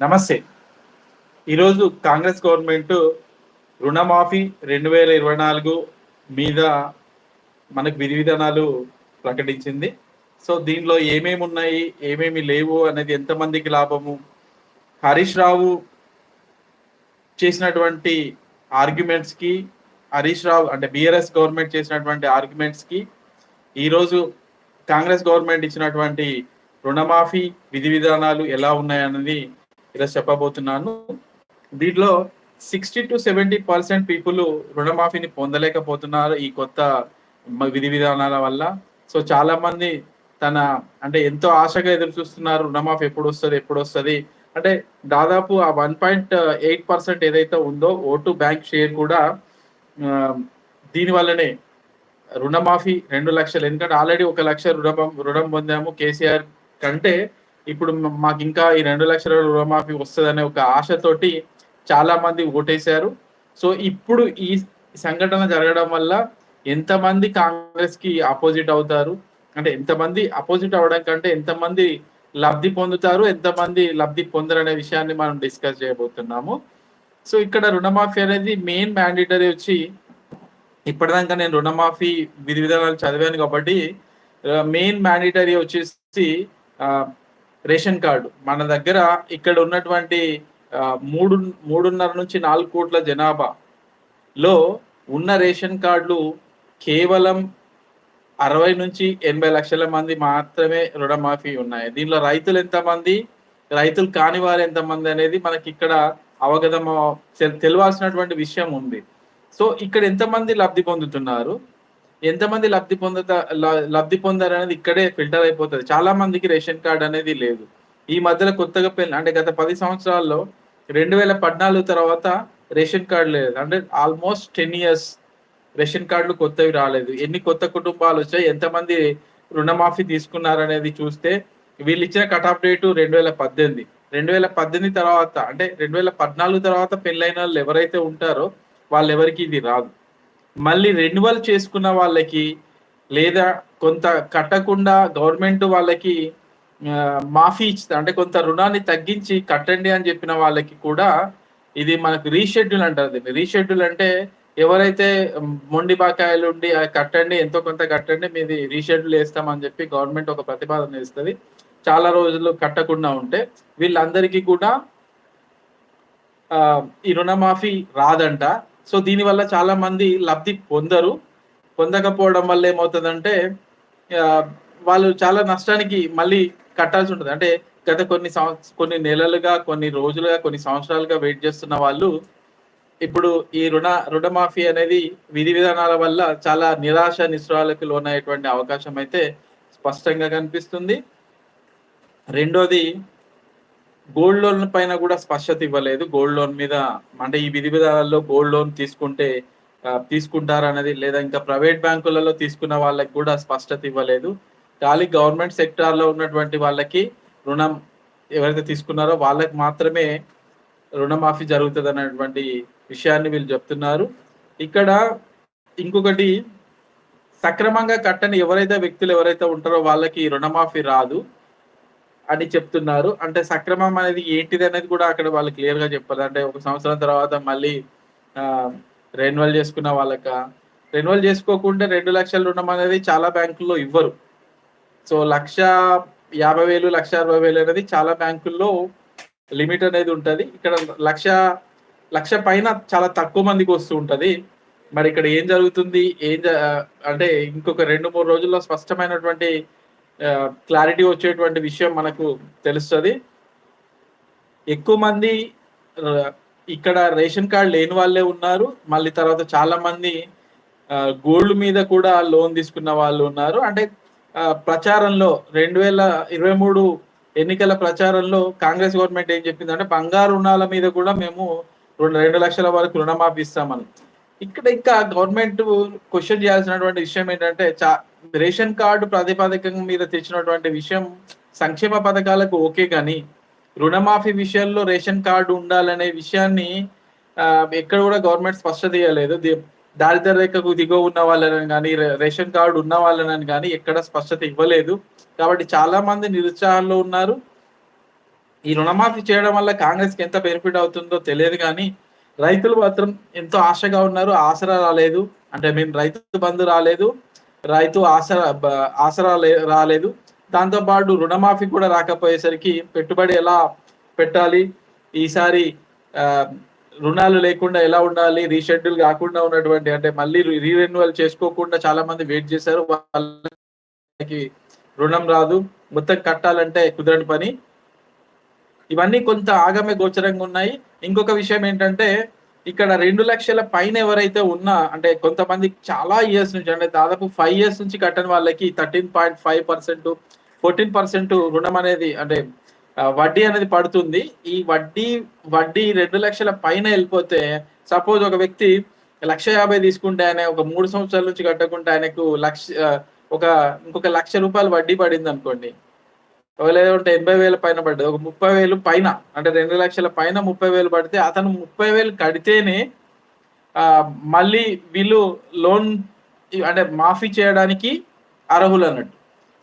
నమస్తే. ఈరోజు కాంగ్రెస్ గవర్నమెంట్ రుణమాఫీ రెండు వేల ఇరవై నాలుగు మీద మనకు విధి విధానాలు ప్రకటించింది. సో దీనిలో ఏమేమి ఉన్నాయి ఏమేమి లేవు అనేది ఎంతమందికి లాభము? హరీష్ రావు చేసినటువంటి ఆర్గ్యుమెంట్స్కి హరీష్ రావు అంటే బీఆర్ఎస్ గవర్నమెంట్ చేసినటువంటి ఆర్గ్యుమెంట్స్కి ఈరోజు కాంగ్రెస్ గవర్నమెంట్ ఇచ్చినటువంటి రుణమాఫీ విధి విధానాలు ఎలా ఉన్నాయన్నది ఈరోజు చెప్పబోతున్నాను. దీంట్లో sixty two seventy percent people రుణమాఫీని పొందలేకపోతున్నారు ఈ కొత్త విధి విధానాల వల్ల. సో చాలా మంది తన అంటే ఎంతో ఆశగా ఎదురు చూస్తున్నారు రుణమాఫీ ఎప్పుడు వస్తుంది ఎప్పుడు వస్తుంది అంటే దాదాపు ఆ వన్ పాయింట్ ఎయిట్ పర్సెంట్ ఏదైతే ఉందో ఓటు బ్యాంక్ షేర్ కూడా దీని వల్లనే రుణమాఫీ రెండు లక్షలు. ఎందుకంటే ఆల్రెడీ ఒక లక్ష రుణం రుణం పొందాము కేసీఆర్ కంటే ఇప్పుడు మాకు ఇంకా ఈ రెండు లక్షల రుణమాఫీ వస్తుందనే ఒక ఆశతోటి చాలా మంది ఓటేశారు. సో ఇప్పుడు ఈ సంఘటన జరగడం వల్ల ఎంతమంది కాంగ్రెస్కి అపోజిట్ అవుతారు? అంటే ఎంతమంది అపోజిట్ అవడం కంటే ఎంతమంది లబ్ధి పొందుతారు? ఎంతమంది లబ్ధి పొందరు అనే విషయాన్ని మనం డిస్కస్ చేయబోతున్నాము. సో ఇక్కడ రుణమాఫీ అనేది మెయిన్ మ్యాండేటరీ వచ్చి ఇప్పటిదాకా నేను రుణమాఫీ విధి విధానాలు చదివాను కాబట్టి మెయిన్ మ్యాండేటరీ వచ్చేసి రేషన్ కార్డు. మన దగ్గర ఇక్కడ ఉన్నటువంటి మూడు మూడున్నర నుంచి నాలుగు కోట్ల జనాభాలో ఉన్న రేషన్ కార్డులు కేవలం అరవై నుంచి ఎనభై లక్షల మంది మాత్రమే రుణమాఫీ ఉన్నాయి. దీనిలో రైతులు ఎంతమంది రైతులు కాని వారు ఎంతమంది అనేది మనకి ఇక్కడ అవగతం తెలియాల్సినటువంటి విషయం ఉంది. సో ఇక్కడ ఎంతమంది లబ్ధి పొందుతున్నారు? ఎంతమంది లబ్ధి పొందుతా లబ్ధి పొందారు అనేది ఇక్కడే ఫిల్టర్ అయిపోతుంది. చాలా మందికి రేషన్ కార్డు అనేది లేదు. ఈ మధ్యలో కొత్తగా పెళ్ళి అంటే గత పది సంవత్సరాల్లో రెండు వేల పద్నాలుగు తర్వాత రేషన్ కార్డు లేదు. అంటే ఆల్మోస్ట్ టెన్ ఇయర్స్ రేషన్ కార్డులు కొత్తవి రాలేదు. ఎన్ని కొత్త కుటుంబాలు వచ్చాయి ఎంతమంది రుణమాఫీ తీసుకున్నారు అనేది చూస్తే వీళ్ళు ఇచ్చిన కట్ ఆఫ్ రెండు వేల పద్దెనిమిది. రెండు వేల పద్దెనిమిది తర్వాత అంటే రెండు వేల పద్నాలుగు తర్వాత పెళ్ళైన వాళ్ళు ఎవరైతే ఉంటారో వాళ్ళు ఎవరికి ఇది రాదు. మళ్ళీ రెన్యువల్ చేసుకున్న వాళ్ళకి లేదా కొంత కట్టకుండా గవర్నమెంట్ వాళ్ళకి మాఫీ ఇచ్చింది అంటే కొంత రుణాన్ని తగ్గించి కట్టండి అని చెప్పిన వాళ్ళకి కూడా ఇది మనకు రీషెడ్యూల్ అంటారు దీన్ని. రీషెడ్యూల్ అంటే ఎవరైతే మొండి బకాయిలు ఉండి కట్టండి ఎంతో కొంత కట్టండి మీది రీషెడ్యూల్ వేస్తామని చెప్పి గవర్నమెంట్ ఒక ప్రతిపాదన ఇస్తుంది చాలా రోజులు కట్టకుండా ఉంటే వీళ్ళందరికీ కూడా ఈ రుణమాఫీ రాదంట. సో దీనివల్ల చాలా మంది లబ్ధి పొందరు. పొందకపోవడం వల్ల ఏమవుతుందంటే వాళ్ళు చాలా నష్టానికి మళ్ళీ కట్టాల్సి ఉంటుంది. అంటే గత కొన్ని సంవత్స కొన్ని నెలలుగా కొన్ని రోజులుగా కొన్ని సంవత్సరాలుగా వెయిట్ చేస్తున్న వాళ్ళు ఇప్పుడు ఈ రుణ రుణమాఫీ అనేది విధి విధానాల వల్ల చాలా నిరాశ నిస్పృహాలకు లోనయ్యేటువంటి అవకాశం అయితే స్పష్టంగా కనిపిస్తుంది. రెండోది గోల్డ్ లోన్ పైన కూడా స్పష్టత ఇవ్వలేదు. గోల్డ్ లోన్ మీద అంటే ఈ విధి విధానాల్లో గోల్డ్ లోన్ తీసుకుంటే తీసుకుంటారనేది లేదా ఇంకా ప్రైవేట్ బ్యాంకులలో తీసుకున్న వాళ్ళకి కూడా స్పష్టత ఇవ్వలేదు. ఖాళీ గవర్నమెంట్ సెక్టార్లో ఉన్నటువంటి వాళ్ళకి రుణం ఎవరైతే తీసుకున్నారో వాళ్ళకి మాత్రమే రుణమాఫీ జరుగుతుంది అనేటువంటి విషయాన్ని వీళ్ళు చెప్తున్నారు. ఇక్కడ ఇంకొకటి సక్రమంగా కట్టని ఎవరైతే వ్యక్తులు ఎవరైతే ఉంటారో వాళ్ళకి రుణమాఫీ రాదు. అని చెప్తున్నారు. అంటే సక్రమం అనేది ఏంటిది అనేది కూడా అక్కడ వాళ్ళు క్లియర్గా చెప్పారు. అంటే ఒక సంవత్సరం తర్వాత మళ్ళీ రెన్యువల్ చేసుకున్న వాళ్ళక? రెన్యువల్ చేసుకోకుండా రెండు లక్షల రుణం అనేది చాలా బ్యాంకుల్లో ఇవ్వరు. సో లక్ష యాభై వేలు లక్ష అరవై వేలు అనేది చాలా బ్యాంకుల్లో లిమిట్ అనేది ఉంటుంది. ఇక్కడ లక్ష లక్ష పైన చాలా తక్కువ మందికి వస్తూ ఉంటుంది. మరి ఇక్కడ ఏం జరుగుతుంది? ఏం జ- అంటే ఇంకొక రెండు మూడు రోజుల్లో స్పష్టమైనటువంటి క్లారిటీ వచ్చేటువంటి విషయం మనకు తెలుస్తుంది. ఎక్కువ మంది ఇక్కడ రేషన్ కార్డు లేని వాళ్ళే ఉన్నారు. మళ్ళీ తర్వాత చాలా మంది గోల్డ్ మీద కూడా లోన్ తీసుకున్న వాళ్ళు ఉన్నారు. అంటే ప్రచారంలో రెండు వేల ఇరవై మూడు ఎన్నికల ప్రచారంలో కాంగ్రెస్ గవర్నమెంట్ ఏం చెప్పింది అంటే బంగారు రుణాల మీద కూడా మేము రెండు రెండు లక్షల వరకు రుణమాఫీ ఇస్తామని. ఇక్కడ ఇంకా గవర్నమెంట్ క్వశ్చన్ చేయాల్సినటువంటి విషయం ఏంటంటే చా రేషన్ కార్డు ప్రాతిపదికం మీద తెచ్చినటువంటి విషయం సంక్షేమ పథకాలకు ఓకే కానీ రుణమాఫీ విషయంలో రేషన్ కార్డు ఉండాలనే విషయాన్ని ఎక్కడ కూడా గవర్నమెంట్ స్పష్టత ఇవ్వలేదు దారిద్ర రేఖకు దిగువ ఉన్న వాళ్ళని కానీ రేషన్ కార్డు ఉన్న వాళ్ళని కానీ ఎక్కడ స్పష్టత ఇవ్వలేదు. కాబట్టి చాలా మంది నిరుత్సాహంలో ఉన్నారు. ఈ రుణమాఫీ చేయడం వల్ల కాంగ్రెస్కి ఎంత బెనిఫిట్ అవుతుందో తెలియదు కానీ రైతులు మాత్రం ఎంతో ఆశగా ఉన్నారు. ఆసరా రాలేదు. అంటే మేము రైతు బంధు రాలేదు. రైతు ఆసరా ఆసరా లే- రాలేదు. దాంతోపాటు రుణమాఫీ కూడా రాకపోయేసరికి పెట్టుబడి ఎలా పెట్టాలి? ఈసారి రుణాలు లేకుండా ఎలా ఉండాలి? రీషెడ్యూల్ కాకుండా ఉన్నటువంటి అంటే మళ్ళీ రీ రెన్యువల్ చేసుకోకుండా చాలా మంది వెయిట్ చేశారు. వాళ్ళకి రుణం రాదు. మొత్తం కట్టాలంటే కుదరని పని. ఇవన్నీ కొంత ఆగమే గోచరంగా ఉన్నాయి. ఇంకొక విషయం ఏంటంటే ఇక్కడ రెండు లక్షల పైన ఎవరైతే ఉన్నా అంటే కొంతమంది చాలా ఇయర్స్ నుంచి అంటే దాదాపు ఫైవ్ ఇయర్స్ నుంచి కట్టని వాళ్ళకి thirteen point five percent fourteen percent రుణం అనేది అంటే వడ్డీ అనేది పడుతుంది. ఈ వడ్డీ వడ్డీ రెండు లక్షల పైన వెళ్ళిపోతే సపోజ్ ఒక వ్యక్తి లక్ష యాభై తీసుకుంటే ఆయన ఒక మూడు సంవత్సరాల నుంచి కట్టకుంటే ఆయనకు లక్ష ఒక ఇంకొక లక్ష రూపాయలు వడ్డీ పడింది అనుకోండి లేదంటే ఎనభై వేల పైన పడ్డది ఒక ముప్పై వేలు పైన అంటే రెండు లక్షల పైన ముప్పై వేలు పడితే అతను ముప్పై వేలు కడితేనే మళ్ళీ వీళ్ళు లోన్ అంటే మాఫీ చేయడానికి అర్హులు అన్నట్టు.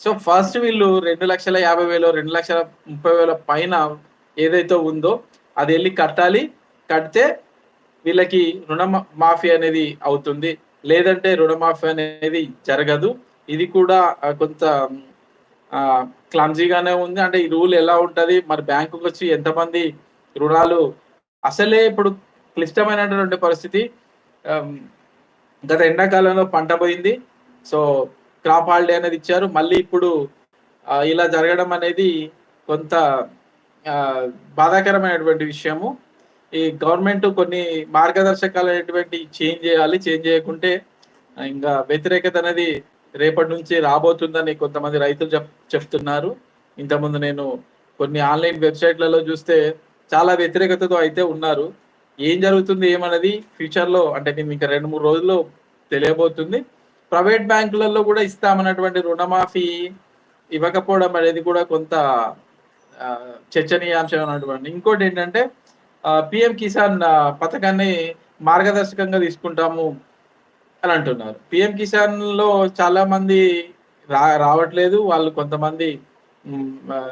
సో ఫస్ట్ వీళ్ళు రెండు లక్షల యాభై వేలు రెండు లక్షల ముప్పై వేల పైన ఏదైతే ఉందో అది వెళ్ళి కట్టాలి. కడితే వీళ్ళకి రుణ మాఫీ అనేది అవుతుంది. లేదంటే రుణమాఫీ అనేది జరగదు. ఇది కూడా కొంత క్లమ్జీగానే ఉంది. అంటే ఈ రూల్ ఎలా ఉంటుంది? మరి బ్యాంకుకి వచ్చి ఎంతమంది రుణాలు? అసలే ఇప్పుడు క్లిష్టమైనటువంటి పరిస్థితి. గత ఎండాకాలంలో పంట పోయింది. సో క్రాప్ హాలిడే అనేది ఇచ్చారు. మళ్ళీ ఇప్పుడు ఇలా జరగడం అనేది కొంత బాధాకరమైనటువంటి విషయము. ఈ గవర్నమెంట్ కొన్ని మార్గదర్శకాలు అనేటువంటి చేంజ్ చేయాలి. చేంజ్ చేయకుంటే ఇంకా వ్యతిరేకత అనేది రేపటి నుంచి రాబోతుందని కొంతమంది రైతులు చెప్ చెప్తున్నారు. ఇంతకుముందు నేను కొన్ని ఆన్లైన్ వెబ్సైట్లలో చూస్తే చాలా వ్యతిరేకతతో అయితే ఉన్నారు. ఏం జరుగుతుంది ఏమన్నది ఫ్యూచర్లో అంటే నేను ఇంకా రెండు మూడు రోజుల్లో తెలియబోతుంది. ప్రైవేట్ బ్యాంకులలో కూడా ఇస్తామన్నటువంటి రుణమాఫీ ఇవ్వకపోవడం అనేది కూడా కొంత చర్చనీయాంశం అన్నటువంటి ఇంకోటి ఏంటంటే పిఎం కిసాన్ పథకాన్ని మార్గదర్శకంగా తీసుకుంటాము అని అంటున్నారు. పిఎం కిసాన్లో చాలా మంది రా రావట్లేదు. వాళ్ళు కొంతమంది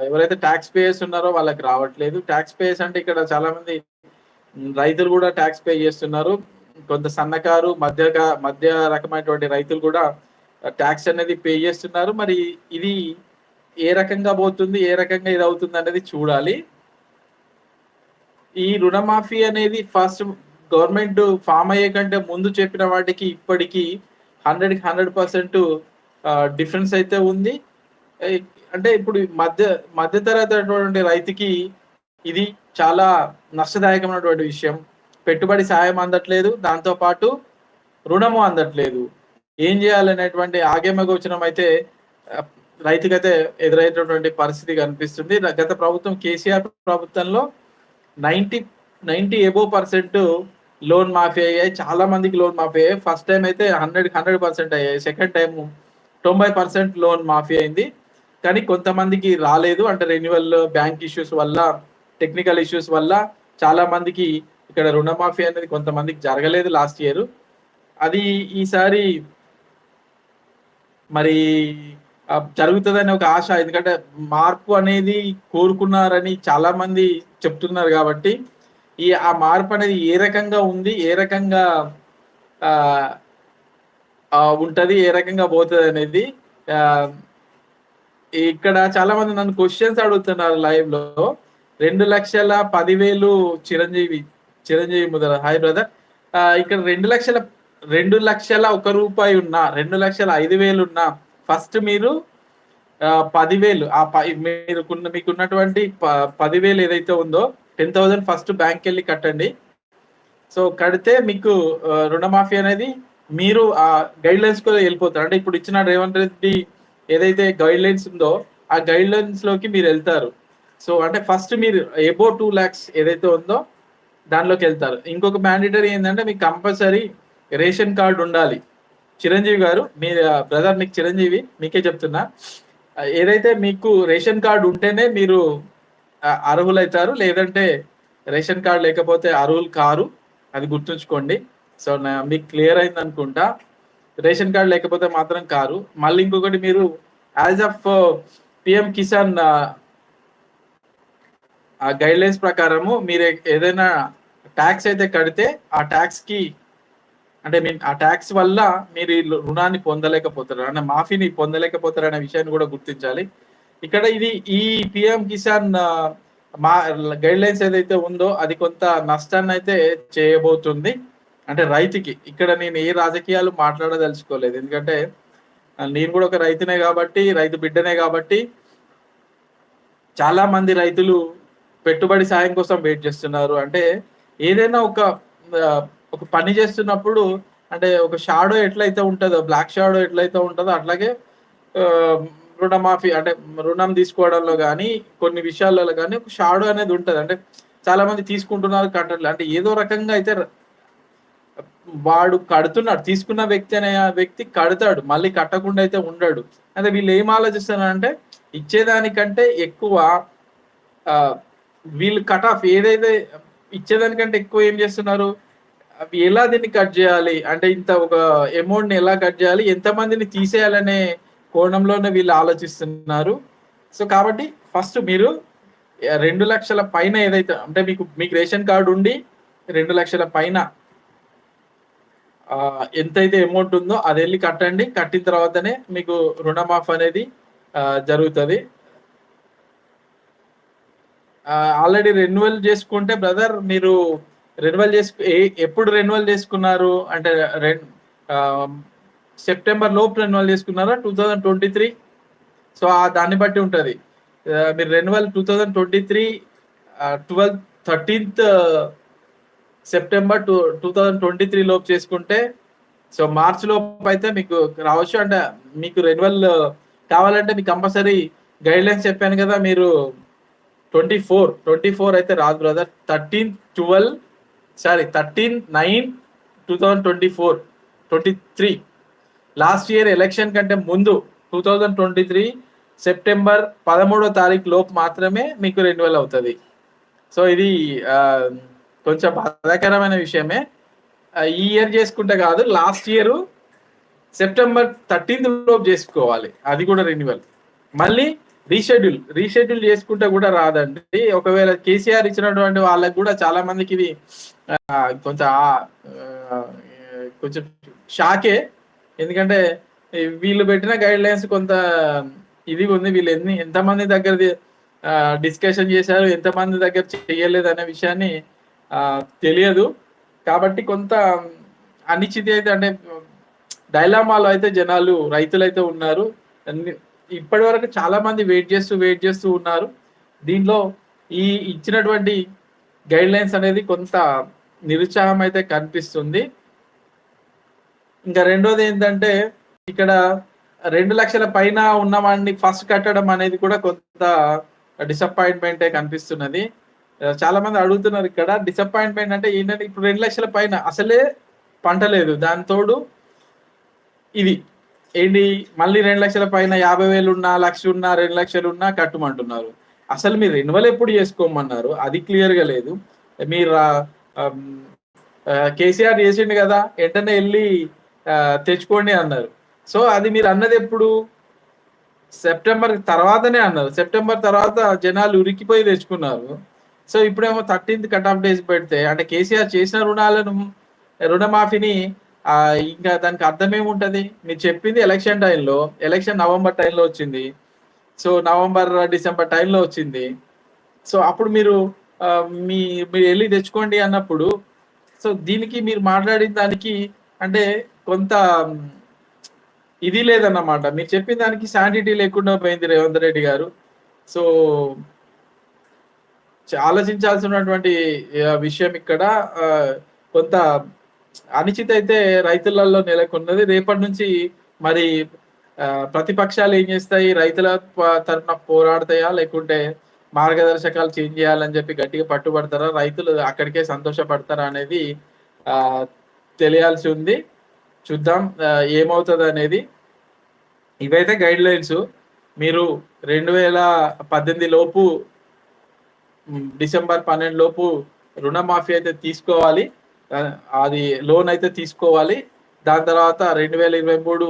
ఎవరైతే ట్యాక్స్ పేయర్స్ ఉన్నారో వాళ్ళకి రావట్లేదు. ట్యాక్స్ పేయర్స్ అంటే ఇక్కడ చాలా మంది రైతులు కూడా ట్యాక్స్ పే చేస్తున్నారు. కొంత సన్నకారు మధ్య మధ్య రకమైనటువంటి రైతులు కూడా ట్యాక్స్ అనేది పే చేస్తున్నారు. మరి ఇది ఏ రకంగా పోతుంది ఏ రకంగా ఇది అవుతుంది అనేది చూడాలి. ఈ రుణమాఫీ అనేది ఫస్ట్ గవర్నమెంట్ ఫామ్ అయ్యే కంటే ముందు చెప్పిన వాటికి ఇప్పటికి హండ్రెడ్ హండ్రెడ్ పర్సెంట్ డిఫరెన్స్ అయితే ఉంది. అంటే ఇప్పుడు మధ్య మధ్య తరగతి అటువంటి రైతుకి ఇది చాలా నష్టదాయకమైనటువంటి విషయం. పెట్టుబడి సాయం అందట్లేదు దాంతో పాటు రుణము అందట్లేదు. ఏం చేయాలనేటువంటి ఆగమ అయితే రైతుకైతే ఎదురైనటువంటి పరిస్థితి కనిపిస్తుంది. గత ప్రభుత్వం కేసీఆర్ ప్రభుత్వంలో ninety ninety above percent loan మాఫీ అయ్యాయి. చాలా మందికి లోన్ మాఫీ అయ్యాయి. ఫస్ట్ టైం అయితే హండ్రెడ్ హండ్రెడ్ పర్సెంట్ అయ్యాయి. సెకండ్ టైం తొంభై పర్సెంట్ లోన్ మాఫీ అయింది. కానీ కొంతమందికి రాలేదు. అంటే రెన్యువల్ బ్యాంక్ ఇష్యూస్ వల్ల టెక్నికల్ ఇష్యూస్ వల్ల చాలా మందికి ఇక్కడ రుణమాఫీ అనేది కొంతమందికి జరగలేదు లాస్ట్ ఇయర్. అది ఈసారి మరి జరుగుతుందని ఒక ఆశ. ఎందుకంటే మార్పు అనేది కోరుకున్నారని చాలా మంది చెప్తున్నారు కాబట్టి ఈ ఆ మార్పు అనేది ఏ రకంగా ఉంది ఏ రకంగా ఆ, ఉంటది ఏ రకంగా పోతుంది అనేది ఇక్కడ చాలా మంది నన్ను క్వశ్చన్స్ అడుగుతున్నారు లైవ్లో. రెండు లక్షల పదివేలు చిరంజీవి చిరంజీవి ముదర. హాయ్ బ్రదర్ ఇక్కడ రెండు లక్షల రెండు లక్షల ఒక రూపాయి ఉన్నా రెండు లక్షల ఐదు వేలు ఉన్నా ఫస్ట్ మీరు పదివేలు ఆ మీరు మీకున్నటువంటి పదివేలు ఏదైతే ఉందో టెన్ థౌసండ్ ఫస్ట్ బ్యాంక్ వెళ్ళి కట్టండి. సో కడితే మీకు రుణమాఫీ అనేది మీరు ఆ గైడ్ లైన్స్ కూడా వెళ్ళిపోతారు. అంటే ఇప్పుడు ఇచ్చిన రేవంత్ రెడ్డి ఏదైతే గైడ్ లైన్స్ ఉందో ఆ గైడ్ లైన్స్లోకి మీరు వెళ్తారు. సో అంటే ఫస్ట్ మీరు ఎబో టూ ల్యాక్స్ ఏదైతే ఉందో దానిలోకి వెళ్తారు. ఇంకొక మ్యాండేటరీ ఏంటంటే మీకు కంపల్సరీ రేషన్ కార్డు ఉండాలి. చిరంజీవి గారు మీ బ్రదర్ మీకు చిరంజీవి మీకే చెప్తున్నా. ఏదైతే మీకు రేషన్ కార్డు ఉంటేనే మీరు అర్హులైతారు. లేదంటే రేషన్ కార్డు లేకపోతే అర్హులు కారు అది గుర్తుంచుకోండి. సో మీకు క్లియర్ అయింది అనుకుంటా రేషన్ కార్డు లేకపోతే మాత్రం కారు. మళ్ళీ ఇంకొకటి మీరు యాజ్ ఆఫ్ పిఎం కిసాన్ ఆ గైడ్ లైన్స్ ప్రకారము మీరు ఏదైనా ట్యాక్స్ అయితే కడితే ఆ ట్యాక్స్కి అంటే మీ ఆ ట్యాక్స్ వల్ల మీరు ఈ రుణాన్ని పొందలేకపోతారు. అంటే మాఫీని పొందలేకపోతారు అనే విషయాన్ని కూడా గుర్తించాలి. ఇక్కడ ఇది ఈ పిఎం కిసాన్ మా గైడ్ లైన్స్ ఏదైతే ఉందో అది కొంత నష్టాన్ని అయితే చేయబోతుంది. అంటే రైతుకి ఇక్కడ నేను ఏ రాజకీయాలు మాట్లాడదలుచుకోలేదు. ఎందుకంటే నేను కూడా ఒక రైతునే కాబట్టి రైతు బిడ్డనే కాబట్టి చాలా మంది రైతులు పెట్టుబడి సాయం కోసం వెయిట్ చేస్తున్నారు. అంటే ఏదైనా ఒక ఒక పని చేస్తున్నప్పుడు అంటే ఒక షాడో ఎట్లయితే ఉంటుందో బ్లాక్ షాడో ఎట్లయితే ఉంటుందో అట్లాగే రుణమాఫీ అంటే రుణం తీసుకోవడంలో కానీ కొన్ని విషయాలలో కానీ ఒక షాడో అనేది ఉంటుంది. అంటే చాలా మంది తీసుకుంటున్నారు కట్టట్లేదు అంటే ఏదో రకంగా అయితే వాడు కడుతున్నాడు. తీసుకున్న వ్యక్తి అనే వ్యక్తి కడతాడు. మళ్ళీ కట్టకుండా అయితే ఉండడు. అంటే వీళ్ళు ఏం ఆలోచిస్తున్నారంటే ఇచ్చేదానికంటే ఎక్కువ వీళ్ళు కట్ ఆఫ్ ఏదైతే ఇచ్చేదానికంటే ఎక్కువ ఏం చేస్తున్నారు? అవి ఎలా దీన్ని కట్ చేయాలి? అంటే ఇంత ఒక అమౌంట్ని ఎలా కట్ చేయాలి? ఎంతమందిని తీసేయాలనే కోణంలోనే వీళ్ళు ఆలోచిస్తున్నారు. సో కాబట్టి ఫస్ట్ మీరు రెండు లక్షల పైన ఏదైతే అంటే మీకు మీకు రేషన్ కార్డు ఉండి రెండు లక్షల పైన ఎంతైతే అమౌంట్ ఉందో అది వెళ్ళి కట్టండి. కట్టిన తర్వాతనే మీకు రుణమాఫ్ అనేది జరుగుతుంది. ఆల్రెడీ రెన్యువల్ చేసుకుంటే బ్రదర్ మీరు రెన్యువల్ చేసుకు ఎప్పుడు రెన్యువల్ చేసుకున్నారు? అంటే రెన్ సెప్టెంబర్ లోపు రెన్యువల్ చేసుకున్నారా? Two thousand twenty three so ఆ దాన్ని బట్టి ఉంటుంది. మీరు renewal two thousand twenty three twelve thirteenth September two two thousand twenty three లోపు చేసుకుంటే సో మార్చ్ లోపు అయితే మీకు రావచ్చు. అంటే మీకు రెన్యువల్ కావాలంటే మీకు కంపల్సరీ గైడ్ లైన్స్ చెప్పాను కదా మీరు ట్వంటీ ఫోర్ ట్వంటీ ఫోర్ అయితే రాదు brother thirteen twelve sorry thirteen nine two thousand twenty four twenty three last year election కంటే ముందు two thousand twenty three September పదమూడో తారీఖు లోపు మాత్రమే మీకు రెన్యువల్ అవుతుంది. సో ఇది కొంచెం బాధాకరమైన విషయమే. ఈ ఇయర్ చేసుకుంటే కాదు లాస్ట్ ఇయర్ సెప్టెంబర్ థర్టీన్త్ లోపు చేసుకోవాలి. అది కూడా రెన్యువల్ మళ్ళీ రీషెడ్యూల్ రీషెడ్యూల్ చేసుకుంటే కూడా రాదండి. ఒకవేళ కేసీఆర్ ఇచ్చినటువంటి వాళ్ళకి కూడా చాలా మందికి ఇది కొంచెం కొంచెం షాకే. ఎందుకంటే వీళ్ళు పెట్టిన గైడ్ లైన్స్ కొంత ఇది ఉంది. వీళ్ళు ఎన్ని ఎంతమంది దగ్గర డిస్కషన్ చేశారు ఎంతమంది దగ్గర చేయలేదు అనే విషయాన్ని తెలియదు. కాబట్టి కొంత అనిశ్చితి అయితే అంటే డైలామాలో అయితే జనాలు రైతులు అయితే ఉన్నారు. ఇప్పటి వరకు చాలా మంది వెయిట్ చేస్తూ వెయిట్ చేస్తూ ఉన్నారు. దీంట్లో ఈ ఇచ్చినటువంటి గైడ్ లైన్స్ అనేది కొంత నిరుత్సాహం అయితే కనిపిస్తుంది. ఇంకా రెండోది ఏంటంటే ఇక్కడ రెండు లక్షల పైన ఉన్నవాడిని ఫస్ట్ కట్టడం అనేది కూడా కొంత డిసప్పాయింట్మెంటే కనిపిస్తున్నది. చాలా మంది అడుగుతున్నారు ఇక్కడ డిసప్పాయింట్మెంట్ అంటే ఏంటంటే ఇప్పుడు రెండు లక్షల పైన అసలే పంట లేదు. దాని తోడు ఇది ఏంటి మళ్ళీ రెండు లక్షల పైన యాభై వేలు ఉన్నా లక్ష ఉన్నా రెండు లక్షలు ఉన్నా కట్టమంటున్నారు. అసలు మీరు రెన్యువల్ ఎప్పుడు చేసుకోమన్నారు? అది క్లియర్గా లేదు. మీరు కేసీఆర్ చేసిండు కదా వెంటనే వెళ్ళి తెచ్చుకోండి అన్నారు. సో అది మీరు అన్నది ఎప్పుడు? సెప్టెంబర్ తర్వాతనే అన్నారు. సెప్టెంబర్ తర్వాత జనాలు ఉరికిపోయి తెచ్చుకున్నారు. సో ఇప్పుడేమో థర్టీన్త్ కట్ ఆఫ్ డేస్ పెడితే అంటే కేసీఆర్ చేసిన రుణాలను రుణమాఫీని ఇంకా దానికి అర్థం ఏముంటది మీరు చెప్పింది ఎలక్షన్ టైంలో ఎలక్షన్ నవంబర్ టైంలో వచ్చింది. సో నవంబర్ డిసెంబర్ టైంలో వచ్చింది. సో అప్పుడు మీరు మీ మీరు వెళ్ళి తెచ్చుకోండి అన్నప్పుడు సో దీనికి మీరు మాట్లాడిన దానికి అంటే కొంత ఇది లేదన్నమాట. మీరు చెప్పిన దానికి శాంటిటీ లేకుండా పోయింది రేవంత్ రెడ్డి గారు. సో ఆలోచించాల్సినటువంటి విషయం ఇక్కడ కొంత అనిశ్చిత అయితే రైతులలో నెలకొన్నది. రేపటి నుంచి మరి ప్రతిపక్షాలు ఏం చేస్తాయి? రైతుల తరఫున తరపున పోరాడతాయా? లేకుంటే మార్గదర్శకాలు చేంజ్ చేయాలని చెప్పి గట్టిగా పట్టుబడతారా? రైతులు అక్కడికే సంతోషపడతారా అనేది ఆ తెలియాల్సి ఉంది. చూద్దాం ఏమవుతుంది అనేది. ఇవైతే గైడ్ లైన్స్ మీరు రెండు వేల పద్దెనిమిది లోపు డిసెంబర్ పన్నెండు లోపు రుణమాఫీ అయితే తీసుకోవాలి. అది లోన్ అయితే తీసుకోవాలి. దాని తర్వాత రెండు వేల ఇరవై మూడు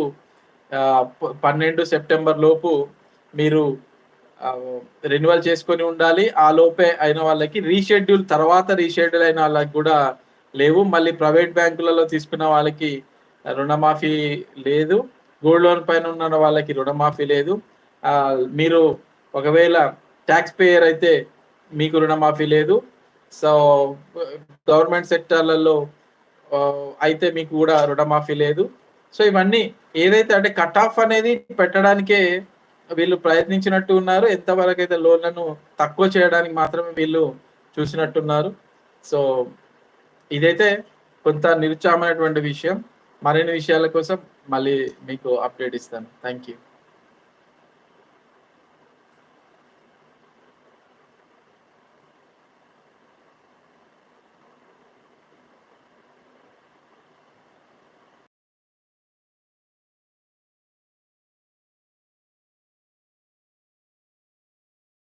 పన్నెండు సెప్టెంబర్ లోపు మీరు రెన్యువల్ చేసుకొని ఉండాలి. ఆ లోపే అయిన వాళ్ళకి రీషెడ్యూల్ తర్వాత రీషెడ్యూల్ అయిన వాళ్ళకి కూడా లేవు. మళ్ళీ ప్రైవేట్ బ్యాంకులలో తీసుకున్న వాళ్ళకి రుణమాఫీ లేదు. గోల్డ్ లోన్ పైన ఉన్న వాళ్ళకి రుణమాఫీ లేదు. మీరు ఒకవేళ ట్యాక్స్ పేయర్ అయితే మీకు రుణమాఫీ లేదు. సో గవర్నమెంట్ సెక్టార్లలో అయితే మీకు కూడా రుణమాఫీ లేదు. సో ఇవన్నీ ఏదైతే అంటే కట్ ఆఫ్ అనేది పెట్టడానికే వీళ్ళు ప్రయత్నించినట్టు ఉన్నారు. ఎంతవరకు అయితే లోన్లను తక్కువ చేయడానికి మాత్రమే వీళ్ళు చూసినట్టున్నారు. సో ఇదైతే కొంత నిరుత్సాహమైనటువంటి విషయం. మరిన్ని విషయాల కోసం మళ్ళీ మీకు అప్డేట్ ఇస్తాను. Thank you